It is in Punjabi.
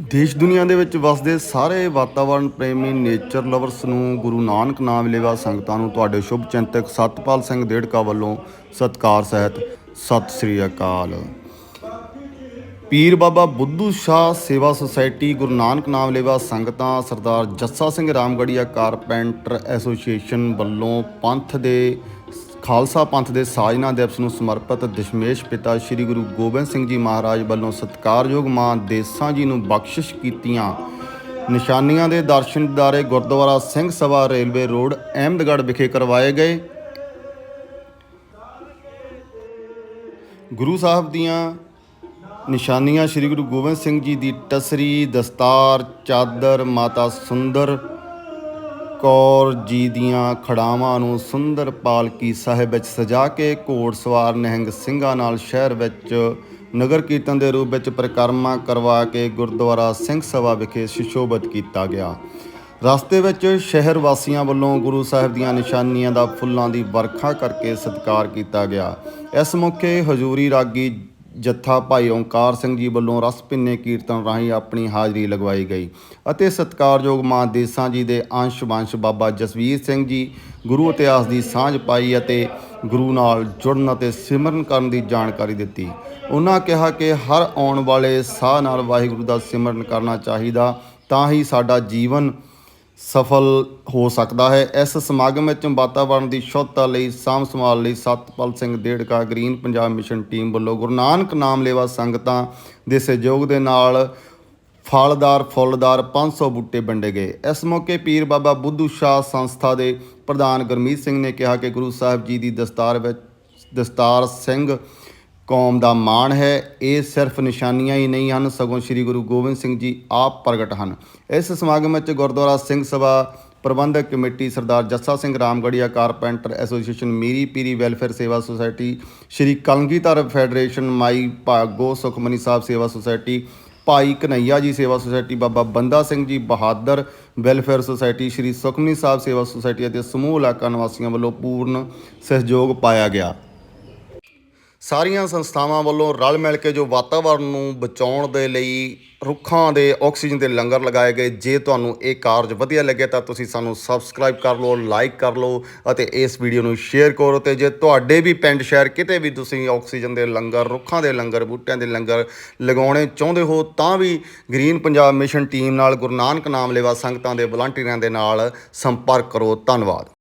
ਦੇਸ਼ ਦੁਨੀਆ ਦੇ ਵਿੱਚ ਵਸਦੇ ਸਾਰੇ ਵਾਤਾਵਰਣ ਪ੍ਰੇਮੀ ਨੇਚਰ ਲਵਰਸ ਨੂੰ ਗੁਰੂ ਨਾਨਕ ਨਾਮ ਲੇਵਾ ਸੰਗਤਾਂ ਨੂੰ ਤੁਹਾਡੇ ਸ਼ੁਭ ਚਿੰਤਕ ਸਤਪਾਲ ਸਿੰਘ ਦੇੜਕਾ ਵੱਲੋਂ ਸਤਕਾਰ ਸਹਿਤ ਸਤਿ ਸ੍ਰੀ ਅਕਾਲ। ਪੀਰ ਬਾਬਾ ਬੁੱਧੂ ਸ਼ਾਹ ਸੇਵਾ ਸੁਸਾਇਟੀ ਗੁਰੂ ਨਾਨਕ ਨਾਮ ਲੇਵਾ ਸੰਗਤਾਂ ਸਰਦਾਰ ਜੱਸਾ ਸਿੰਘ ਰਾਮਗੜੀਆ ਕਾਰਪੈਂਟਰ ਐਸੋਸੀਏਸ਼ਨ ਵੱਲੋਂ ਪੰਥ ਦੇ ਖਾਲਸਾ ਪੰਥ ਦੇ ਸਾਜਨਾ ਦਿਵਸ ਨੂੰ ਸਮਰਪਿਤ ਦਸ਼ਮੇਸ਼ ਪਿਤਾ ਸ੍ਰੀ ਗੁਰੂ ਗੋਬਿੰਦ ਸਿੰਘ ਜੀ ਮਹਾਰਾਜ ਵੱਲੋਂ ਸਤਿਕਾਰਯੋਗ ਮਾਂ ਦੇਸਾਂ ਜੀ ਨੂੰ ਬਖਸ਼ਿਸ਼ ਕੀਤੀਆਂ। ਨਿਸ਼ਾਨੀਆਂ ਦੇ ਦਰਸ਼ਨ ਦਿਦਾਰੇ ਗੁਰਦੁਆਰਾ ਸਿੰਘ ਸਭਾ ਰੇਲਵੇ ਰੋਡ, ਅਹਿਮਦਗੜ੍ਹ ਵਿਖੇ ਕਰਵਾਏ ਗਏ। ਗੁਰੂ ਸਾਹਿਬ ਦੀਆਂ ਨਿਸ਼ਾਨੀਆਂ ਸ੍ਰੀ ਗੁਰੂ ਗੋਬਿੰਦ ਸਿੰਘ ਜੀ ਦੀ ਟਸਰੀ, ਦਸਤਾਰ, ਚਾਦਰ, ਮਾਤਾ ਸੁੰਦਰ ਕੌਰ ਜੀ ਦੀਆਂ ਖੜਾਵਾਂ ਨੂੰ ਸੁੰਦਰ ਪਾਲਕੀ ਸਾਹਿਬ ਵਿੱਚ ਸਜਾ ਕੇ ਘੋੜਸਵਾਰ ਨਹਿੰਗ ਸਿੰਘਾਂ ਨਾਲ ਸ਼ਹਿਰ ਵਿੱਚ ਨਗਰ ਕੀਰਤਨ ਦੇ ਰੂਪ ਵਿੱਚ ਪਰਿਕਰਮਾ ਕਰਵਾ ਕੇ ਗੁਰਦੁਆਰਾ ਸਿੰਘ ਸਭਾ ਵਿਖੇ ਸੁਸ਼ੋਭਿਤ ਕੀਤਾ ਗਿਆ। ਰਸਤੇ ਵਿੱਚ ਸ਼ਹਿਰ ਵਾਸੀਆਂ ਵੱਲੋਂ ਗੁਰੂ ਸਾਹਿਬ ਦੀਆਂ ਨਿਸ਼ਾਨੀਆਂ ਦਾ ਫੁੱਲਾਂ ਦੀ ਵਰਖਾ ਕਰਕੇ ਸਤਿਕਾਰ ਕੀਤਾ ਗਿਆ। ਇਸ ਮੌਕੇ ਹਜ਼ੂਰੀ ਰਾਗੀ ਜੱਥਾ ਭਾਈ ਓਂਕਾਰ ਸਿੰਘ ਜੀ ਵੱਲੋਂ ਰਸ ਭਿੰਨੇ ਕੀਰਤਨ ਰਾਹੀਂ ਆਪਣੀ ਹਾਜ਼ਰੀ ਲਗਵਾਈ ਗਈ ਅਤੇ ਸਤਿਕਾਰਯੋਗ ਮਾਂ ਦੇਸਾਂ ਜੀ ਦੇ ਅੰਸ਼ ਵੰਸ਼ ਬਾਬਾ ਜਸਵੀਰ ਸਿੰਘ ਜੀ, ਗੁਰੂ ਇਤਿਹਾਸ ਦੀ ਸਾਂਝ ਪਾਈ ਅਤੇ ਗੁਰੂ ਨਾਲ ਜੁੜਨ ਅਤੇ ਸਿਮਰਨ ਕਰਨ ਦੀ ਜਾਣਕਾਰੀ ਦਿੱਤੀ। ਉਹਨਾਂ ਕਿਹਾ ਕਿ ਹਰ ਆਉਣ ਵਾਲੇ ਸਾਹ ਨਾਲ ਵਾਹਿਗੁਰੂ ਦਾ ਸਿਮਰਨ ਕਰਨਾ ਚਾਹੀਦਾ, ਤਾਂ ਹੀ ਸਾਡਾ ਜੀਵਨ ਸਫਲ ਹੋ ਸਕਦਾ ਹੈ। ਇਸ ਸਮਾਗਮ ਵਿੱਚ ਵਾਤਾਵਰਣ ਦੀ ਸ਼ੁੱਧਤਾ ਲਈ, ਸਾਂਭ ਸੰਭਾਲ ਲਈ Satpal Singh Derka, green Punjab mission team ਵੱਲੋਂ ਗੁਰੂ ਨਾਨਕ ਨਾਮ ਲੇਵਾ ਸੰਗਤਾਂ ਦੇ ਸਹਿਯੋਗ ਦੇ ਨਾਲ ਫਲਦਾਰ ਫੁੱਲਦਾਰ 500 ਬੂਟੇ ਵੰਡੇ ਗਏ। ਇਸ ਮੌਕੇ ਪੀਰ ਬਾਬਾ ਬੁੱਧੂ ਸ਼ਾਹ ਸੰਸਥਾ ਦੇ ਪ੍ਰਧਾਨ ਗੁਰਮੀਤ ਸਿੰਘ ਨੇ ਕਿਹਾ ਕਿ ਗੁਰੂ ਸਾਹਿਬ ਜੀ ਦੀ ਦਸਤਾਰ ਵਿੱਚ ਦਸਤਾਰ ਸਿੰਘ ਕੌਮ ਦਾ ਮਾਣ ਹੈ। ਇਹ ਸਿਰਫ ਨਿਸ਼ਾਨੀਆਂ ਹੀ ਨਹੀਂ ਹਨ, ਸਗੋਂ ਸ੍ਰੀ ਗੁਰੂ ਗੋਬਿੰਦ ਸਿੰਘ ਜੀ ਆਪ ਪ੍ਰਗਟ ਹਨ। ਇਸ ਸਮਾਗਮ ਵਿੱਚ ਗੁਰਦੁਆਰਾ ਸਿੰਘ ਸਭਾ ਪ੍ਰਬੰਧਕ committee Sardar Jassa Singh Ramgarhia, carpenter association Miri Piri, welfare Seva society Shri Kalgidhar federation, Mai Bhago Sukhmani Sahib Seva society, Bhai Kanhaiya ਜੀ ਸੇਵਾ society, Baba Banda Singh ji Bahadur welfare society, Shri Sukhmani Sahib Seva society ਅਤੇ ਸਮੂਹ ਇਲਾਕਾ ਨਿਵਾਸੀਆਂ ਵੱਲੋਂ ਪੂਰਨ ਸਹਿਯੋਗ ਪਾਇਆ ਗਿਆ। ਸਾਰੀਆਂ ਸੰਸਥਾਵਾਂ ਵੱਲੋਂ ਰਲ ਮਿਲ ਕੇ ਜੋ ਵਾਤਾਵਰਣ ਨੂੰ ਬਚਾਉਣ ਦੇ ਲਈ ਰੁੱਖਾਂ ਦੇ ਆਕਸੀਜਨ ਦੇ ਲੰਗਰ ਲਗਾਏ ਗਏ, ਜੇ ਤੁਹਾਨੂੰ ਇਹ ਕਾਰਜ ਵਧੀਆ ਲੱਗੇ ਤਾਂ ਤੁਸੀਂ ਸਾਨੂੰ ਸਬਸਕ੍ਰਾਈਬ ਕਰ ਲਓ, ਲਾਈਕ ਕਰ ਲਓ ਅਤੇ ਇਸ ਵੀਡੀਓ ਨੂੰ ਸ਼ੇਅਰ ਕਰੋ ਤੇ ਜੇ ਤੁਹਾਡੇ ਵੀ ਪਿੰਡ, ਸ਼ਹਿਰ ਕਿਤੇ ਵੀ ਤੁਸੀਂ ਆਕਸੀਜਨ ਦੇ ਲੰਗਰ, ਰੁੱਖਾਂ ਦੇ ਲੰਗਰ, ਬੂਟਿਆਂ ਦੇ ਲੰਗਰ ਲਗਾਉਣੇ ਚਾਹੁੰਦੇ ਹੋ ਤਾਂ ਵੀ ਗ੍ਰੀਨ ਪੰਜਾਬ ਮਿਸ਼ਨ ਟੀਮ ਨਾਲ ਗੁਰੂ ਨਾਨਕ ਨਾਮ ਲੇਵਾ ਸੰਗਤਾਂ ਦੇ ਵਲੰਟੀਅਰਾਂ ਦੇ ਨਾਲ ਸੰਪਰਕ ਕਰੋ। ਧੰਨਵਾਦ।